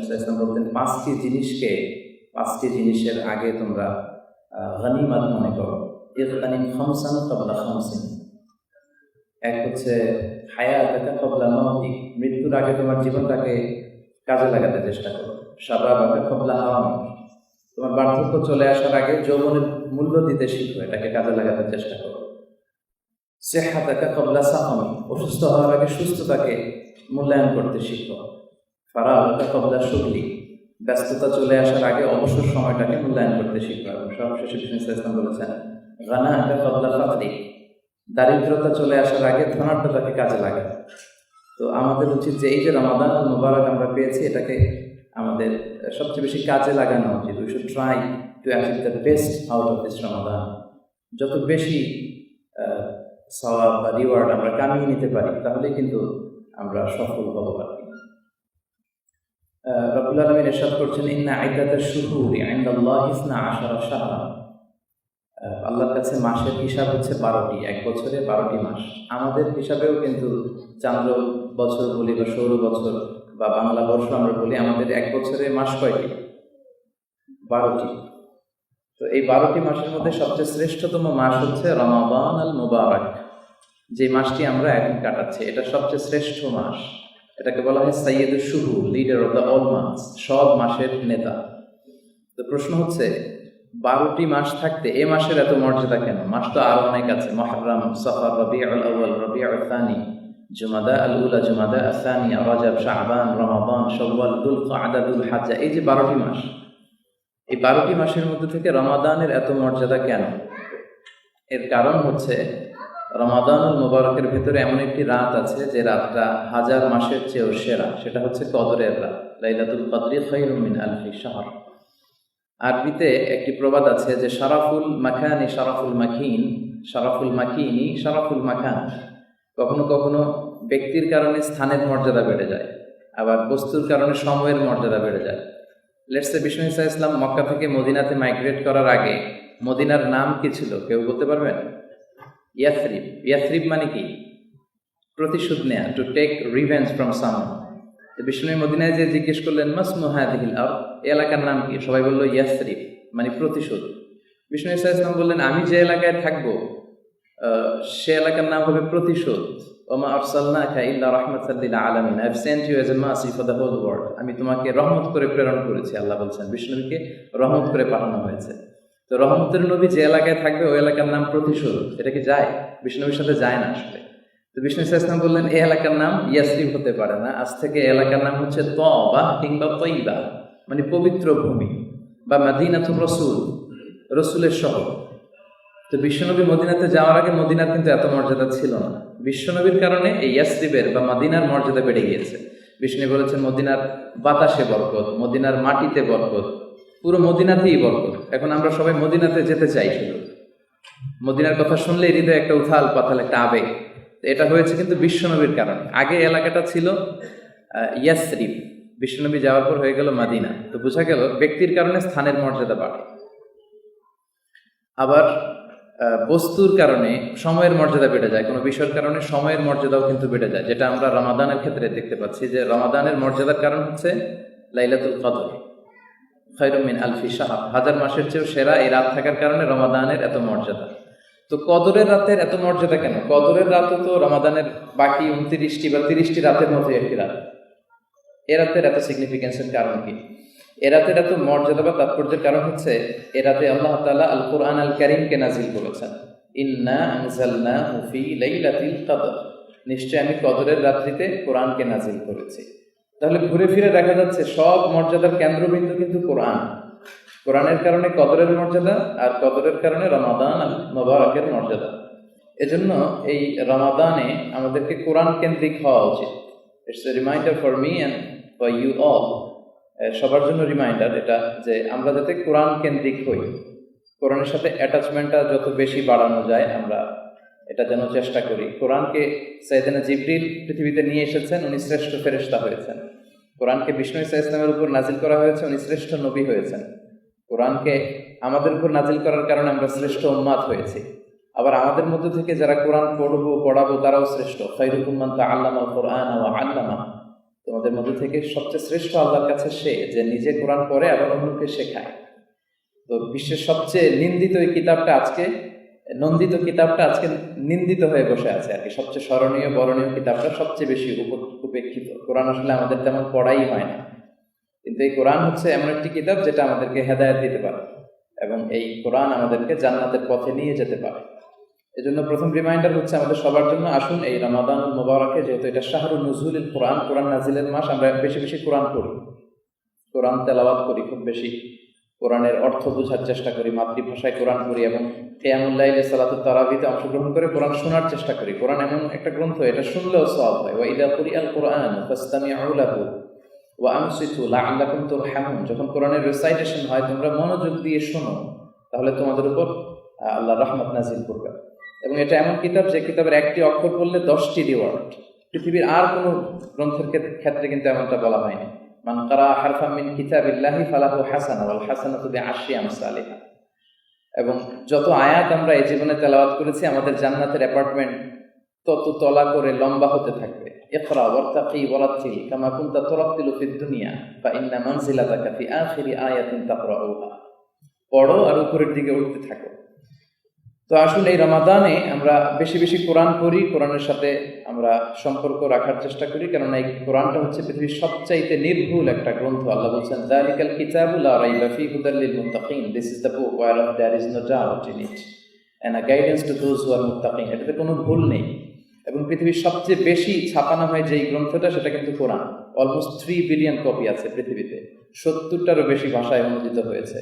ইসলাম বলতেন, পাঁচটি জিনিসকে, পাঁচটি জিনিসের আগে তোমরা গনিমাত মনে করো। ইরতানিম খমসান কবলা খমসিন। এক হচ্ছে হায়াত একটা কবলা মাউতি। মৃত্যুর আগে তোমার জীবনটাকে কাজে লাগাতে চেষ্টা করো। সাবাব একটা কবলা হাওয়ামি। তোমার বার্ধক্য চলে আসার আগে যৌবনের মূল্য দিতে শিখো, এটাকে কাজে লাগাতে চেষ্টা করো। সেহাত একটা কবলা সাহমি। অসুস্থ হওয়ার আগে সুস্থতাকে মূল্যায়ন করতে শিখো। ফারাহ একটা কবলা শুকলি ব্যস্ততা চলে আসার আগে অবসর সময়টাকে মূল্যায়ন করতে শিখো এবং সর্বশেষে বিষ্ণু ইসলাম বলেছেন গানা একটা কবলা ফাতরি। দারিদ্রতা চলে আসার আগে ধনাঢ্যতাকে কাজে লাগে তো আমাদের উচিত যে এই যে রমাদান মুবারক আমরা পেয়েছি, এটাকে আমাদের সবচেয়ে বেশি কাজে লাগানো উচিত। We should try to achieve the best out of this Ramadan যত বেশি সওয়াব বা রিওয়ার্ড আমরা কামিয়ে নিতে পারি তাহলে কিন্তু আমরা সফল হব রবুল আলমিন এরশাদ করছেন, ইন্না আইদাতের শুহুর আইন্দাল্লাহ ইসনা আশারা শাহরা। আল্লাহর কাছে মাসের হিসাব হচ্ছে বারোটি, এক বছরে বারোটি মাস। আমাদের হিসাবেও কিন্তু চান্দ্র বছর বলি বা সৌর বছর বা বাংলা বর্ষ আমরা বলি, আমাদের এক বছরে মাস কয়টি? বারোটি। তো এই বারোটি মাসের মধ্যে সবচেয়ে শ্রেষ্ঠতম মাস হচ্ছে রমাবান আল মুবারক। যে মাসটি আমরা এখন কাটাচ্ছি, এটা সবচেয়ে শ্রেষ্ঠ মাস। এটাকে বলা হয় সাইয়েদ শুহু লিডার অফ দ্য অল মাস সব মাসের নেতা। তো প্রশ্ন হচ্ছে, বারোটি মাস থাকতে এ মাসের এত মর্যাদা কেন? মাস তো আরও অনেক আছে, মহরম, সফর রবি আল আউ্ল রবি আল থানি জুমাদা আল উলা, জুমাদা আসানিয়া রজাব শাহবান রমাবান সব্বাল দুল কাদা দুল হাজা এই যে বারোটি মাস। এই বারোটি মাসের মধ্যে থেকে রমাদানের এত মর্যাদা কেন? এর কারণ হচ্ছে রমাদানুল মুবারকের ভেতরে এমন একটি রাত আছে যে রাতটা হাজার মাসের চেয়েও সেরা। সেটা হচ্ছে কদরের রাত, লাইলাতুল কদরি খৈরুমিন আলফি শাহর। আরবিতে একটি প্রবাদ আছে যে সারাফুল মাখানি সারাফুল মাখিন সারাফুল মাখিনি সারাফুল মাখান। কখনো কখনো ব্যক্তির কারণে স্থানের মর্যাদা বেড়ে যায়, আবার বস্তুর কারণে সময়ের মর্যাদা বেড়ে যায়। লেটসে বিষ্ণু ইসা ইসলাম মক্কা থেকে মদিনাতে মাইগ্রেট করার আগে মদিনার নাম কি ছিল, কেউ বলতে পারবেন? ইয়াথরিব ইয়াথরিব মানে কি? প্রতিশোধ নেয়া টু টেক রিভেঞ্জ ফ্রম সামন বিষ্ণু মদিনায় যে জিজ্ঞেস করলেন মাস মুহাদিল আর এলাকার নাম কি? সবাই বলল, ইয়াসরিফ মানে প্রতিশোধ। বিষ্ণু ইসা ইসলাম বললেন, আমি যে এলাকায় থাকব সে এলাকার নাম হবে প্রতিশোধ। ওমা আফসাল্লা খা ইল্লা রহমতাল্লিল আলমিন। I've sent you as a mercy for the whole world আমি তোমাকে রহমত করে প্রেরণ করেছি, আল্লাহ বলছেন। বিষ্ণুকে রহমত করে পাঠানো হয়েছে। তো রহমতের নবী যে এলাকায় থাকবে, ওই এলাকার নাম প্রতিশোধ। এটা কি যায়? বিষ্ণুবীর সাথে যায় না আসলে। তো বিষ্ণু ইসলাম বললেন এই এলাকার নাম ইয়াসরিফ হতে পারে না। আজ থেকে এলাকার নাম হচ্ছে ত বা কিংবা তৈবা মানে পবিত্র ভূমি বা মাদিনাথ রসুল, রসুলের শহর। তো বিশ্বনবী মদিনাতে যাওয়ার আগে মদিনার কিন্তু এত মর্যাদা ছিল না। বিশ্বনবীর কারণে এই ইয়াসরিবের বা মাদিনার মর্যাদা বেড়ে গিয়েছে। বিষ্ণু বলেছেন, মদিনার বাতাসে বরকত, মদিনার মাটিতে বরকত পুরো মদিনাতেই বরকত। এখন আমরা সবাই মদিনাতে যেতে চাই শুধু। মদিনার কথা শুনলে হৃদয় একটা উথাল পাথাল, একটা আবেগ। এটা হয়েছে কিন্তু বিশ্বনবীর কারণে। আগে এলাকাটা ছিল ইয়াসরিফ বিশ্বনবী যাওয়ার পর হয়ে গেল মাদিনা। তো বোঝা গেল ব্যক্তির কারণে স্থানের মর্যাদা বাড়ে। আবার বস্তুর কারণে সময়ের মর্যাদা বেড়ে যায়। কোনো বিষয়ের কারণে সময়ের মর্যাদাও কিন্তু বেড়ে যায়। যেটা আমরা রমাদানের ক্ষেত্রে দেখতে পাচ্ছি যে রমাদানের মর্যাদার কারণ হচ্ছে লাইলাতুল কদর। খৈরমিন আলফি সাহাব হাজার মাসের চেয়েও সেরা এই রাত থাকার কারণে রমাদানের এত মর্যাদা। তো কদরের রাতের এত মর্যাদা কেন? কদরের রাতও তো রমাদানের বাকি উনত্রিশটি বা তিরিশটি রাতের মধ্যে একটি রাত। এ রাতের এত সিগনিফিকেন্সের কারণ কি? এ রাতের এত মর্যাদা বা তাৎপর্যের কারণ হচ্ছে, এ রাতে আল্লাহ তালা আল কোরআন আল করিমকে নাজিল করেছেন। ইন্না আনজালনা হুফি লাইলাতিল কদর। নিশ্চয় আমি কদরের রাত্রিতে কোরআনকে নাজিল করেছি। তাহলে ঘুরে ফিরে দেখা যাচ্ছে সব মর্যাদার কেন্দ্রবিন্দু কিন্তু কোরআন। কোরআনের কারণে কদরের মর্যাদা আর কদরের কারণে রমাদান আর মোবারকের মর্যাদা। এজন্য এই রমাদানে আমাদেরকে কোরআন কেন্দ্রিক হওয়া উচিত। It's a reminder for me and for you all সবার জন্য রিমাইন্ডার এটা যে আমরা যাতে কোরআন কেন্দ্রিক হই। কোরআনের সাথে অ্যাটাচমেন্টটা যত বেশি বাড়ানো যায়, আমরা এটা যেন চেষ্টা করি। কোরআনকে সৈয়দানা জিবরিল পৃথিবীতে নিয়ে এসেছেন, উনি শ্রেষ্ঠ ফেরেস্তা হয়েছেন। কোরআনকে বিষ্ণু ইসা ইসলামের উপর নাজিল করা হয়েছে, উনি শ্রেষ্ঠ নবী হয়েছেন। কোরআনকে আমাদের উপর নাজিল করার কারণে আমরা শ্রেষ্ঠ উন্মাদ হয়েছি। আবার আমাদের মধ্যে থেকে যারা কোরআন পড়ব, পড়াবো, তারাও শ্রেষ্ঠ। খৈরুকুম্মান তা আল্লামা কোরআন আল্লামা। তোমাদের মধ্যে থেকে সবচেয়ে শ্রেষ্ঠ আল্লাহর কাছে সে যে নিজে কোরআন পড়ে আবার অন্যকে শেখায়। তো বিশ্বের সবচেয়ে নিন্দিত এই কিতাবটা আজকে নন্দিত কিতাবটা আজকে নিন্দিত হয়ে বসে আছে আর কি। সবচেয়ে স্মরণীয়, বরণীয় কিতাবটা সবচেয়ে বেশি উপ- উপেক্ষিত। কোরআন আসলে আমাদের তেমন পড়াই হয় না। কিন্তু এই কোরআন হচ্ছে এমন একটি কিতাব যেটা আমাদেরকে হেদায়ত দিতে পারে এবং এই কোরআন আমাদেরকে জান্নাতের পথে নিয়ে যেতে পারে। এজন্য প্রথম রিমাইন্ডার হচ্ছে আমাদের সবার জন্য, আসুন এই রমাদান মোবারকে, যেহেতু এটা শাহরুল নজরুল কোরআন কোরআন নাজিলের মাস, আমরা বেশি বেশি কোরআন পড়ি। কোরআন তেলাওয়াত করি খুব বেশি। কোরআনের অর্থ বোঝার চেষ্টা করি, মাতৃভাষায় কোরআন পড়ি এবং কেয়ামুল্লাহ সালাত তারাবিতে অংশগ্রহণ করে কোরআন শোনার চেষ্টা করি। কোরআন এমন একটা গ্রন্থ, এটা শুনলেও সব হয়। ওয়া ইদা কুরি আল কোরআন ফাস্তামিউ লাহু ওয়া আনসিতু লাআল্লাকুম তুরহামুন। যখন কোরআনের রিসাইটেশন হয়, তোমরা মনোযোগ দিয়ে শোনো, তাহলে তোমাদের উপর আল্লাহ রহমত নাজিল করবে। এবং এটা এমন কিতাব, যে কিতাবের একটি অক্ষর পড়লে দশটি রিওয়ার্ড পৃথিবীর আর কোনো গ্রন্থের ক্ষেত- ক্ষেত্রে কিন্তু এমনটা বলা হয়নি। মান কারা হারফাম মিন কিতাবিল্লাহি ফালাহু হাসানা, ওয়াল হাসানাতু বিআশরি আমসালিহা। এবং যত আয়াত আমরা এই জীবনে তেলাওয়াত করেছি, আমাদের জান্নাতের অ্যাপার্টমেন্ট তত তলা করে লম্বা হতে থাকবে। ইকরা ওয়ারতাকি ওয়ারাতিল কামা কুনতা তুরাতিলু ফিদ দুনিয়া, ফা ইন্না মানজিলাতাকা ফি আখিরি আয়াতিন তাকরাউহা। পড়ো আর উপরের দিকে উঠতে থাকো। তো আসলে এই রমাদানে আমরা বেশি বেশি কোরআন পড়ি, কোরআনের সাথে আমরা সম্পর্ক রাখার চেষ্টা করি। কেননা এই কোরআনটা হচ্ছে পৃথিবীর সবচাইতে নির্ভুল একটা গ্রন্থ। আল্লাহ বলছেন, যালিকাল কিতাবুল লা রাইবা ফি হুদাল লিল মুত্তাকিন। This is the book where of there is no doubt in it and a guidance to those who are মুত্তাকিন এটাতে কোনো ভুল নেই। এবং পৃথিবীর সবচেয়ে বেশি ছাপানো হয় যে এই গ্রন্থটা, সেটা কিন্তু কোরআন। অলমোস্ট থ্রি বিলিয়ন কপি আছে পৃথিবীতে। সত্তরটারও বেশি ভাষায় অনুদিত হয়েছে।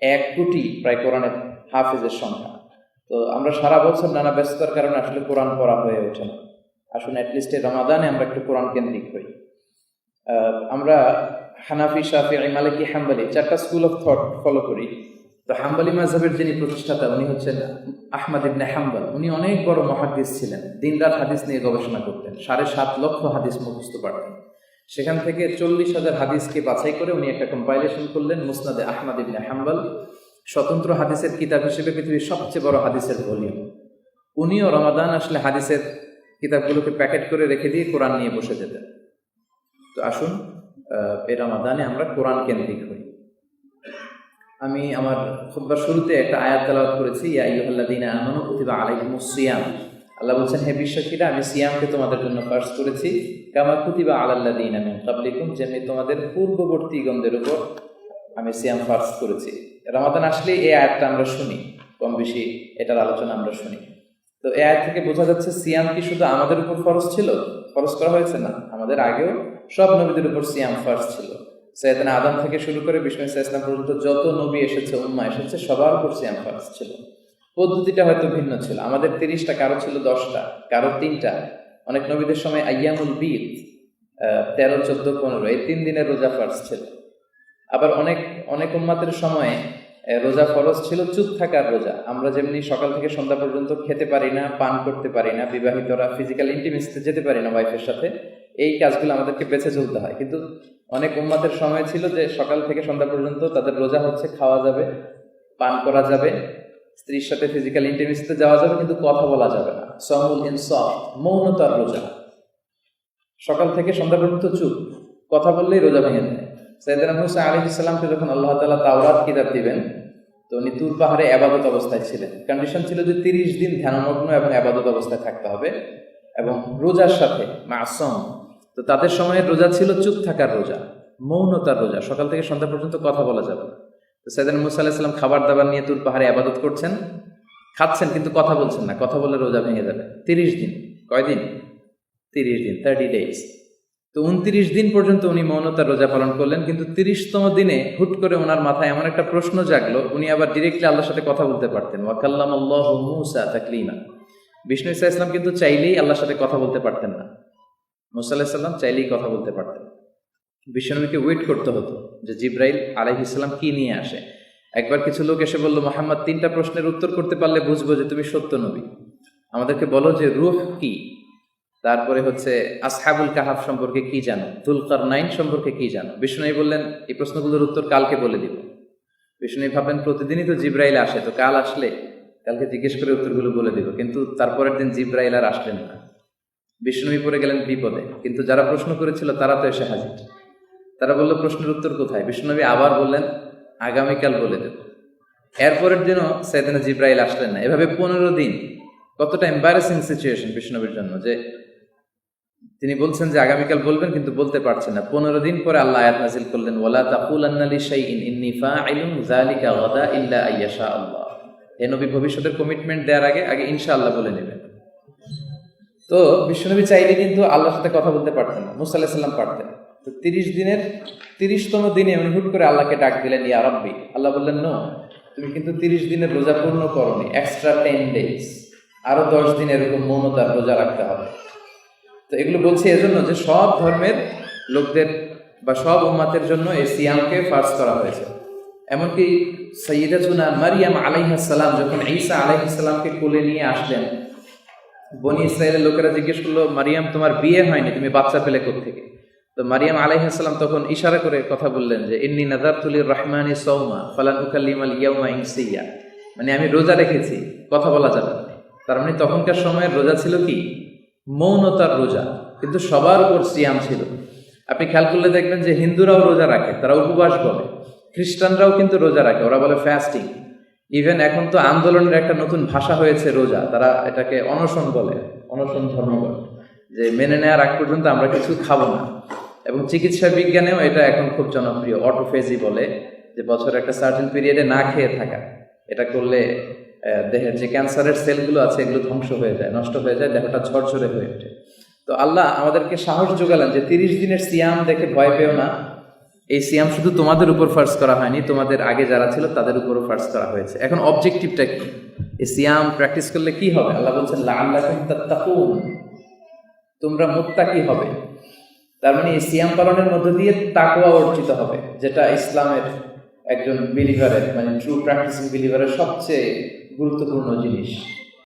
এক কোটি প্রায় কোরআনের হাফিজের সংখ্যা। তো আমরা সারা বছর নানা ব্যস্ততার কারণে আসলে কোরআন পড়া হয়ে ওঠে না। আসলে অ্যাটলিস্ট রমাদানে আমরা একটু কোরআন কেন্দ্রিক হই আমরা হানাফি শাফি মালিকি, হাম্বালি চারটা স্কুল অফ থট ফলো করি। তো হাম্বালি মাযহাবের যিনি প্রতিষ্ঠাতা, উনি হচ্ছেন আহমদ ইবনে হাম্বল। উনি অনেক বড় মহাদিস ছিলেন। দিনরাত হাদিস নিয়ে গবেষণা করতেন। সাড়ে সাত লক্ষ হাদিস মুখস্থ পারতেন। সেখান থেকে চল্লিশ হাজার হাদিসকে বাছাই করে উনি একটা কম্পাইলেশন করলেন, মুসনাদে আহমদ ইবনে হাম্বল। স্বতন্ত্র হাদিসের কিতাব হিসেবে পৃথিবীর সবচেয়ে বড় হাদিসের ভলিউম উনিও রমাদান আসলে হাদিসের কিতাবগুলোকে প্যাকেট করে রেখে দিয়ে কোরআন নিয়ে বসে যেতেন। তো আসুন এই রমাদানে আমরা কোরআন কেন্দ্রিক হই। আমি আমার খুববার শুরুতে একটা আয়াত তেলাওয়াত করেছি, ইয়া আমানু কুতিবা আলাইকুমুস সিয়াম। আল্লাহ বলছেন, হে বিশ্বাসীরা, আমি সিয়ামকে তোমাদের জন্য ফার্জ করেছি। কামা কুতিবা আলাল্লাযীনা মিন ক্বাবলিকুম, যেমনি তোমাদের পূর্ববর্তী গণদের উপর আমি সিয়াম ফার্জ করেছি। রমাদান আসলে এই আয়াতটা আমরা শুনি কম বেশি এটার আলোচনা আমরা শুনি। তো এই আয়াত থেকে বোঝা যাচ্ছে সিয়াম কি শুধু আমাদের উপর ফরজ ছিল? ফরজ করা হয়েছে না, আমাদের আগেও সব নবীদের উপর সিয়াম ফার্জ ছিল। সৈয়দনা আদম থেকে শুরু করে বিষ্ণু ইসলাম পর্যন্ত যত নবী এসেছে, উম্মা এসেছে, সবার উপর সিয়াম ফার্জ ছিল। পদ্ধতিটা হয়তো ভিন্ন ছিল। আমাদের তিরিশটা, কারও ছিল দশটা, কারও তিনটা। অনেক নবীদের সময় আয়ামুল বিদ তেরো, চোদ্দ, পনেরো, এই তিন দিনের রোজা ফার্জ ছিল। আবার অনেক অনেক উম্মাতের সময়ে রোজা ফরজ ছিল, চুপ থাকার রোজা। আমরা যেমনি সকাল থেকে সন্ধ্যা পর্যন্ত খেতে পারি না, পান করতে পারি না বিবাহিতরা ফিজিক্যাল ইন্টিমেসিতে যেতে পারি না ওয়াইফের সাথে, এই কাজগুলো আমাদেরকে বেছে চলতে হয়। কিন্তু অনেক উম্মাতের সময় ছিল যে, সকাল থেকে সন্ধ্যা পর্যন্ত তাদের রোজা হচ্ছে খাওয়া যাবে, পান করা যাবে, স্ত্রীর সাথে ফিজিক্যাল ইন্টিমেসিতে যাওয়া যাবে, কিন্তু কথা বলা যাবে না। সমুল ইনসফ, মৌনতার রোজা। সকাল থেকে সন্ধ্যা পর্যন্ত চুপ। কথা বললেই রোজা ভেঙে যায়। সৈয়দনা মুসা আলী ইসলামকে যখন আল্লাহ তালা তাওরাত কিতাব দিবেন, তো উনি তুর পাহাড়ে আবাদত অবস্থায় ছিলেন। কন্ডিশন ছিল যে তিরিশ দিন ধ্যানমগ্ন এবং আবাদত অবস্থায় থাকতে হবে এবং রোজার সাথে, মাসম, তো তাদের সময়ের রোজা ছিল চুপ থাকার রোজা, মৌনতার রোজা। সকাল থেকে সন্ধ্যা পর্যন্ত কথা বলা যাবে। তো সৈয়দনা মুসা আলাহিসাল্লাম খাবার দাবার নিয়ে তুর পাহাড়ে আবাদত করছেন, খাচ্ছেন কিন্তু কথা বলছেন না। কথা বলে রোজা ভেঙে যাবে। তিরিশ দিন। কয়দিন? তিরিশ দিন থার্টি ডেজ তো উনত্রিশ দিন পর্যন্ত উনি মৌনতার রোজা পালন করলেন, কিন্তু তিরিশতম দিনে হুট করে ওনার মাথায় এমন একটা প্রশ্ন জাগলো, উনি আবার ডিরেক্টলি আল্লাহর সাথে কথা বলতে পারতেন। ওয়াকাল্লাম আল্লাহ মুসা তাকলিমা। বিষ্ণু ইসা ইসলাম কিন্তু চাইলেই আল্লাহর সাথে কথা বলতে পারতেন না। মুসা আলাহিসাল্লাম চাইলেই কথা বলতে পারতেন। বিশ্বনবীকে ওয়েট করতে হতো যে জিব্রাইল আলাইহিস ইসলাম কি নিয়ে আসে। একবার কিছু লোক এসে বলল, মোহাম্মদ, তিনটা প্রশ্নের উত্তর করতে পারলে বুঝব যে তুমি সত্য নবী। আমাদেরকে বলো যে রুহ কি? তারপরে হচ্ছে আসহাবুল কাহাব সম্পর্কে কি জানো? দুলকার নাইন সম্পর্কে কি জানো? বিষ্ণুই বললেন, এই প্রশ্নগুলোর উত্তর কালকে বলে দিব। বিষ্ণুই ভাবলেন, প্রতিদিনই তো জিব্রাইল আসে, তো কাল আসলে? কালকে জিজ্ঞেস করে উত্তরগুলো বলে দিব, কিন্তু তারপরের দিন জিব্রাইল আর আসলেন না। বিষ্ণুবী পড়ে গেলেন বিপদে, কিন্তু যারা প্রশ্ন করেছিল, তারা তো এসে হাজির। তারা বলল, প্রশ্নের উত্তর কোথায়? বিষ্ণুনবী আবার বললেন, আগামীকাল বলে দেব। এরপরের দিনও সৈয়দনা জিব্রাইল আসলেন না। এভাবে পনেরো দিন, কতটা এম্বারেসিং সিচুয়েশন বিষ্ণুবীর জন্য যে তিনি বলছেন যে আগামীকাল বলবেন, কিন্তু বলতে পারছেন না। পনেরো দিন পরে আল্লাহ আয়াত নাজিল করলেন, ওয়ালা তাকুল আন্নালি শাইইন, ইন্নী ফাইলুন যালিকা গাদা ইল্লা আইয়াশা আল্লাহ। হে নবী, ভবিষ্যতের কমিটমেন্ট দেওয়ার আগে আগে ইনশাআল্লাহ বলে নেবেন। তো বিশ্বনবী চাইলে কিন্তু আল্লাহর সাথে কথা বলতে পারতেন না, মুসা আলাহিসাল্লাম পারতেন তো তিরিশ দিনের, তিরিশতম দিনে উনি হুট করে আল্লাহকে ডাক দিলেন, ইয়া রব্বি। আল্লাহ বললেন, নো, তুমি কিন্তু তিরিশ দিনের রোজা পূর্ণ করনি এক্সট্রা টেন ডেজ আরও দশ দিন এরকম মৌনতার রোজা রাখতে হবে। তো এগুলো বলছি এজন্য যে সব ধর্মের লোকদের বা সব উম্মাতের জন্য এই সিয়ামকে ফার্স করা হয়েছে। এমনকি সৈয়দাতুনা মারিয়াম আলাইহাসাল্লাম যখন ঈসা আলাইহাসাল্লামকে কোলে নিয়ে আসলেন, বনি ইসরায়েলের লোকেরা জিজ্ঞেস করল, মারিয়াম, তোমার বিয়ে হয়নি, তুমি বাচ্চা পেলে থেকে তো মারিয়াম আলাইহাসাল্লাম তখন ইশারা করে কথা বললেন যে, ইন্নি নাজারতুলির রহমানি সৌমা ফালান উকাল্লিমাল ইয়াউমা ইনসিয়া মানে আমি রোজা রেখেছি, কথা বলা যাবে তার মানে তখনকার সময়ের রোজা ছিল কি? মৌনতার রোজা, কিন্তু সবার উপর সিয়াম ছিল। আপনি খেয়াল করলে দেখবেন যে হিন্দুরাও রোজা রাখে, তারা উপবাস বলে খ্রিস্টানরাও কিন্তু রোজা রাখে, ওরা বলে ফাস্টিং ইভেন এখন তো আন্দোলনের একটা নতুন ভাষা হয়েছে রোজা, তারা এটাকে অনশন বলে, অনশন ধর্ম বলে। যে মেনে নেওয়ার আগ পর্যন্ত আমরা কিছু খাব না। এবং চিকিৎসা বিজ্ঞানেও এটা এখন খুব জনপ্রিয় অটোফেজি বলে, যে বছর একটা সার্টেন পিরিয়ডে না খেয়ে থাকা, এটা করলে দেহের যে ক্যান্সারের সেলগুলো আছে, এগুলো ধ্বংস হয়ে যায়, নষ্ট হয়ে যায়, দেহটা ঝরঝরে হয়ে ওঠে। তো আল্লাহ আমাদেরকে সাহস যোগালেন যে তিরিশ দিনের সিয়াম দেখে ভয় পেও না। এই সিয়াম শুধু তোমাদের উপর ফার্স করা হয়নি, তোমাদের আগে যারা ছিল তাদের উপরও ফার্স করা হয়েছে। এখন অবজেক্টিভটা কি? এই সিয়াম প্র্যাকটিস করলে কি হবে? আল্লাহ বলছেন তাত্তাকুন। তোমরা মুত্তাকি হবে? তার মানে এই সিয়াম পালনের মধ্য দিয়ে তাকওয়া অর্জিত হবে, যেটা ইসলামের একজন বিলিভারের মানে ট্রু প্র্যাকটিসিং বিলিভারের সবচেয়ে গুরুত্বপূর্ণ জিনিস